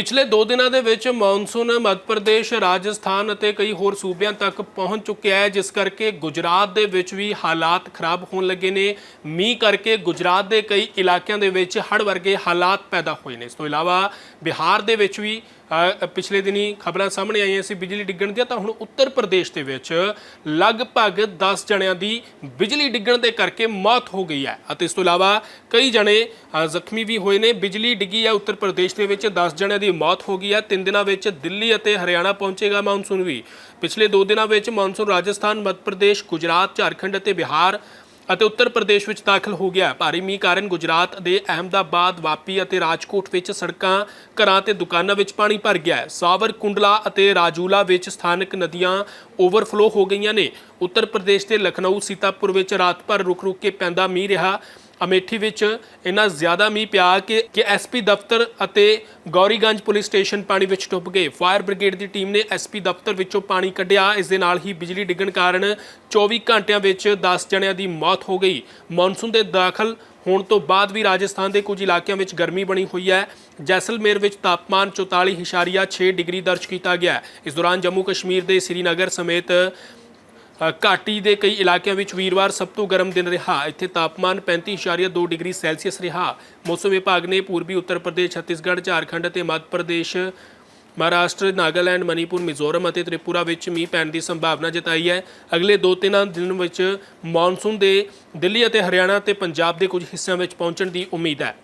ਪਿਛਲੇ 2 ਦਿਨਾਂ ਦੇ ਵਿੱਚ ਮੌਨਸੂਨ ਮੱਧ ਪ੍ਰਦੇਸ਼, ਰਾਜਸਥਾਨ ਅਤੇ ਕਈ ਹੋਰ ਸੂਬਿਆਂ ਤੱਕ ਪਹੁੰਚ ਚੁੱਕਿਆ ਹੈ, ਜਿਸ ਕਰਕੇ ਗੁਜਰਾਤ ਦੇ ਵਿੱਚ ਵੀ ਹਾਲਾਤ ਖਰਾਬ ਹੋਣ ਲੱਗੇ ਨੇ। ਮੀਂਹ ਕਰਕੇ ਗੁਜਰਾਤ ਦੇ ਕਈ ਇਲਾਕਿਆਂ ਦੇ ਵਿੱਚ ਹੜ੍ਹ ਵਰਗੇ ਹਾਲਾਤ ਪੈਦਾ ਹੋਏ ਨੇ। ਇਸ ਤੋਂ ਇਲਾਵਾ ਬਿਹਾਰ ਦੇ ਵਿੱਚ ਵੀ ਪਿਛਲੇ ਦਿਨੀ ਖਬਰਾਂ ਸਾਹਮਣੇ ਆਈਆਂ ਸੀ ਬਿਜਲੀ ਡਿੱਗਣ ਦੀਆਂ ਤਾਂ ਹੁਣ ਉੱਤਰ ਪ੍ਰਦੇਸ਼ ਦੇ ਵਿੱਚ ਲਗਭਗ 10 ਜਣਿਆਂ ਦੀ ਬਿਜਲੀ ਡਿੱਗਣ ਦੇ ਕਰਕੇ ਮੌਤ ਹੋ ਗਈ ਹੈ। ਅਤੇ ਇਸ ਤੋਂ ਇਲਾਵਾ ਕਈ ਜਣੇ ਜ਼ਖਮੀ ਵੀ ਹੋਏ ਨੇ। ਬਿਜਲੀ ਡਿੱਗੀ ਹੈ ਉੱਤਰ ਪ੍ਰਦੇਸ਼ ਦੇ ਵਿੱਚ 10 ਜਣਿਆਂ ਦੀ ਮੌਤ ਹੋ ਗਈ ਹੈ। ਤਿੰਨ ਦਿਨਾਂ ਵਿੱਚ ਦਿੱਲੀ ਅਤੇ ਹਰਿਆਣਾ ਪਹੁੰਚੇਗਾ ਮੌਨਸੂਨ ਵੀ। ਪਿਛਲੇ 2 ਦਿਨਾਂ ਵਿੱਚ ਮੌਨਸੂਨ ਰਾਜਸਥਾਨ, ਮੱਧ ਪ੍ਰਦੇਸ਼, ਗੁਜਰਾਤ, ਝਾਰਖੰਡ ਅਤੇ ਬਿਹਾਰ ਅਤੇ ਉੱਤਰ ਪ੍ਰਦੇਸ਼ ਵਿੱਚ ਦਾਖਲ ਹੋ ਗਿਆ। ਭਾਰੀ ਮੀਂਹ ਕਾਰਨ ਗੁਜਰਾਤ ਦੇ ਅਹਿਮਦਾਬਾਦ, ਵਾਪੀ ਅਤੇ ਰਾਜਕੋਟ ਵਿੱਚ ਸੜਕਾਂ, ਘਰਾਂ ਤੇ ਦੁਕਾਨਾਂ ਵਿੱਚ ਪਾਣੀ ਭਰ ਗਿਆ ਹੈ। ਸਾਵਰ, ਕੁੰਡਲਾ ਅਤੇ ਰਾਜੂਲਾ ਵਿੱਚ ਸਥਾਨਕ ਨਦੀਆਂ ਓਵਰਫਲੋ ਹੋ ਗਈਆਂ ਨੇ। ਉੱਤਰ ਪ੍ਰਦੇਸ਼ ਦੇ ਲਖਨਊ, ਸੀਤਾਪੁਰ ਵਿੱਚ ਰਾਤ ਭਰ ਰੁਕ-ਰੁਕ ਕੇ ਪੈਂਦਾ ਮੀਂਹ ਰਿਹਾ। ਅਮੇਠੀ ਵਿੱਚ ਇੰਨਾ ਜ਼ਿਆਦਾ ਮੀਂਹ ਪਿਆ ਕਿ ਕਿ ਐਸਪੀ ਦਫ਼ਤਰ ਅਤੇ ਗੌਰੀਗੰਜ ਪੁਲਿਸ ਸਟੇਸ਼ਨ ਪਾਣੀ ਵਿੱਚ ਡੁੱਬ ਗਏ। ਫਾਇਰ ਬ੍ਰਿਗੇਡ ਦੀ ਟੀਮ ਨੇ ਐਸਪੀ ਦਫ਼ਤਰ ਵਿੱਚੋਂ ਪਾਣੀ ਕੱਢਿਆ। ਇਸ ਦੇ ਨਾਲ ਹੀ ਬਿਜਲੀ ਡਿੱਗਣ ਕਾਰਨ 24 ਘੰਟਿਆਂ ਵਿੱਚ 10 ਜਣਿਆਂ ਦੀ ਮੌਤ ਹੋ ਗਈ। ਮੌਨਸੂਨ ਦੇ ਦਾਖਲ ਹੋਣ ਤੋਂ ਬਾਅਦ ਵੀ ਰਾਜਸਥਾਨ ਦੇ ਕੁਝ ਇਲਾਕਿਆਂ ਵਿੱਚ ਗਰਮੀ ਬਣੀ ਹੋਈ ਹੈ। ਜੈਸਲਮੇਰ ਵਿੱਚ ਤਾਪਮਾਨ 44.6 ਡਿਗਰੀ ਦਰਜ ਕੀਤਾ ਗਿਆ ਇਸ ਦੌਰਾਨ ਜੰਮੂ ਕਸ਼ਮੀਰ ਦੇ ਸ੍ਰੀਨਗਰ ਸਮੇਤ ਘਾਟੀ ਦੇ ਕਈ ਇਲਾਕਿਆਂ ਵਿੱਚ ਵੀਰਵਾਰ ਸਭ ਤੋਂ ਗਰਮ ਦਿਨ ਰਿਹਾ। ਇੱਥੇ ਤਾਪਮਾਨ 35.2 ਡਿਗਰੀ ਸੈਲਸੀਅਸ ਰਿਹਾ। ਮੌਸਮ ਵਿਭਾਗ ਨੇ ਪੂਰਬੀ ਉੱਤਰ ਪ੍ਰਦੇਸ਼, ਛੱਤੀਸਗੜ੍ਹ, ਝਾਰਖੰਡ ਅਤੇ ਮੱਧ ਪ੍ਰਦੇਸ਼, ਮਹਾਰਾਸ਼ਟਰ, ਨਾਗਾਲੈਂਡ, ਮਨੀਪੁਰ, ਮਿਜ਼ੋਰਮ ਅਤੇ ਤ੍ਰਿਪੁਰਾ ਵਿੱਚ ਮੀਂਹ ਪੈਣ ਦੀ ਸੰਭਾਵਨਾ ਜਤਾਈ ਹੈ। ਅਗਲੇ 2-3 ਦਿਨ ਵਿੱਚ ਮੌਨਸੂਨ ਦੇ ਦਿੱਲੀ ਅਤੇ ਹਰਿਆਣਾ ਤੇ ਪੰਜਾਬ ਦੇ ਕੁਝ ਹਿੱਸਿਆਂ ਵਿੱਚ ਪਹੁੰਚਣ ਦੀ ਉਮੀਦ ਹੈ।